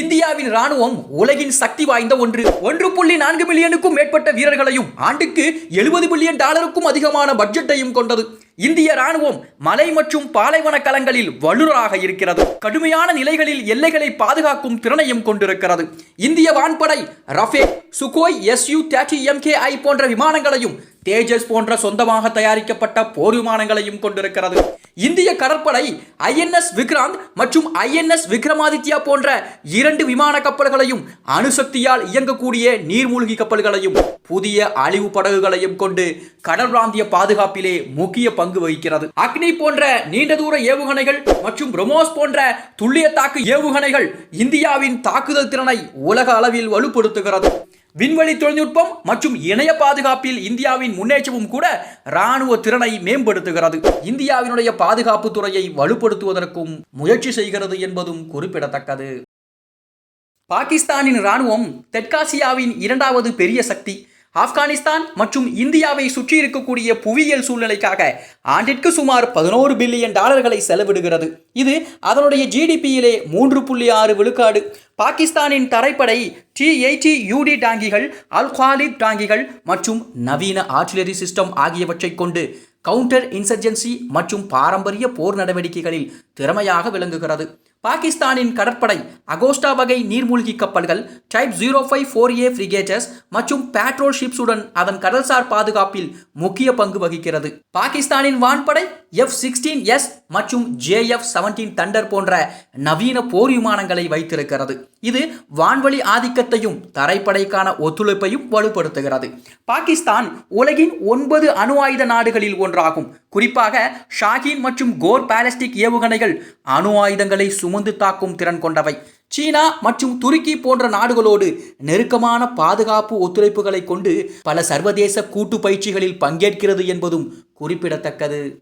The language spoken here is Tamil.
இந்தியாவின் ராணுவம் உலகின் சக்தி வாய்ந்த ஒன்று. ஒன்று புள்ளி நான்கு மில்லியனுக்கும் மேற்பட்ட வீரர்களையும் ஆண்டுக்கு எழுபது மில்லியன் டாலருக்கும் அதிகமான பட்ஜெட்டையும் கொண்டது. இந்திய ராணுவம் மலை மற்றும் பாலைவன களங்களில் வலுராக இருக்கிறது. கடுமையான நிலைகளில் எல்லைகளை பாதுகாக்கும் திறனையும் கொண்டிருக்கிறது. இந்திய வான்படை Rafale Sukhoi SU thirty MKI போன்ற விமானங்களையும் தேஜஸ் போன்ற சொந்தமாக தயாரிக்கப்பட்ட போர் விமானங்களையும் கொண்டிருக்கிறது. இந்திய கடற்படை ஐஎன்எஸ் விக்ராந்த் மற்றும் ஐஎன்எஸ் விக்ரமாதித்யா போன்ற இரண்டு விமான கப்பல்களையும் அணுசக்தியால் இயங்கக்கூடிய நீர்மூழ்கி கப்பல்களையும் புதிய அழிவு படகுகளையும் கொண்டு கடல் பிராந்திய பாதுகாப்பிலே முக்கிய பங்கு வகிக்கிறது. அக்னி போன்ற நீண்ட தூர ஏவுகணைகள் மற்றும் ரொமோஸ் போன்ற துல்லிய தாக்கு ஏவுகணைகள் இந்தியாவின் தாக்குதல் திறனை உலக அளவில் வலுப்படுத்துகிறது. விண்வெளி தொழில்நுட்பம் மற்றும் இணைய பாதுகாப்பில் இந்தியாவின் முன்னேற்றமும் கூட ராணுவ திறனை மேம்படுத்துகிறது. இந்தியாவினுடைய பாதுகாப்பு துறையை வலுப்படுத்துவதற்கும் முயற்சி செய்கிறது என்பதும் குறிப்பிடத்தக்கது. பாகிஸ்தானின் ராணுவம் தெற்காசியாவின் இரண்டாவது பெரிய சக்தி ஆப்கானிஸ்தான் மற்றும் இந்தியாவை சுற்றி இருக்கக்கூடிய புவியியல் சூழ்நிலைக்காக ஆண்டிற்கு சுமார் பதினோரு பில்லியன் டாலர்களை செலவிடுகிறது. இது அதனுடைய ஜிடிபியிலே மூன்று புள்ளி ஆறு விழுக்காடு. பாகிஸ்தானின் தரைப்படை டி எயிட்டி யூடி டாங்கிகள் அல்குவாலிப் டாங்கிகள் மற்றும் நவீன ஆர்டிலரி சிஸ்டம் ஆகியவற்றைக் கொண்டு கவுண்டர் இன்சர்ஜென்சி மற்றும் பாரம்பரிய போர் நடவடிக்கைகளில் திறமையாக விளங்குகிறது. பாகிஸ்தானின் கடற்படை அகோஸ்டா வகை நீர்மூழ்கி கப்பல்கள் type zero five four A frigates மற்றும் பேட்ரோல் ஷிப்ஸுடன் அதன் கடல்சார் பாதுகாப்பில் முக்கிய பங்கு வகிக்கிறது. பாகிஸ்தானின் வான்படை எஃப் சிக்ஸ்டீன் எஸ் மற்றும் ஜேஎஃப் செவன்டீன் தண்டர் போன்ற நவீன போர் விமானங்களை வைத்திருக்கிறது. இது வான்வழி ஆதிக்கத்தையும் தரைப்படைக்கான ஒத்துழைப்பையும் வலுப்படுத்துகிறது. பாகிஸ்தான் உலகின் ஒன்பது அணு ஆயுத நாடுகளில் ஒன்றாகும். குறிப்பாக ஷாஹீன் மற்றும் கோர் பாலஸ்டிக் ஏவுகணைகள் அணு ஆயுதங்களை சுமந்து தாக்கும் திறன் கொண்டவை. சீனா மற்றும் துருக்கி போன்ற நாடுகளோடு நெருக்கமான பாதுகாப்பு ஒத்துழைப்புகளை கொண்டு பல சர்வதேச கூட்டு பயிற்சிகளில் பங்கேற்கிறது என்பதும் குறிப்பிடத்தக்கது.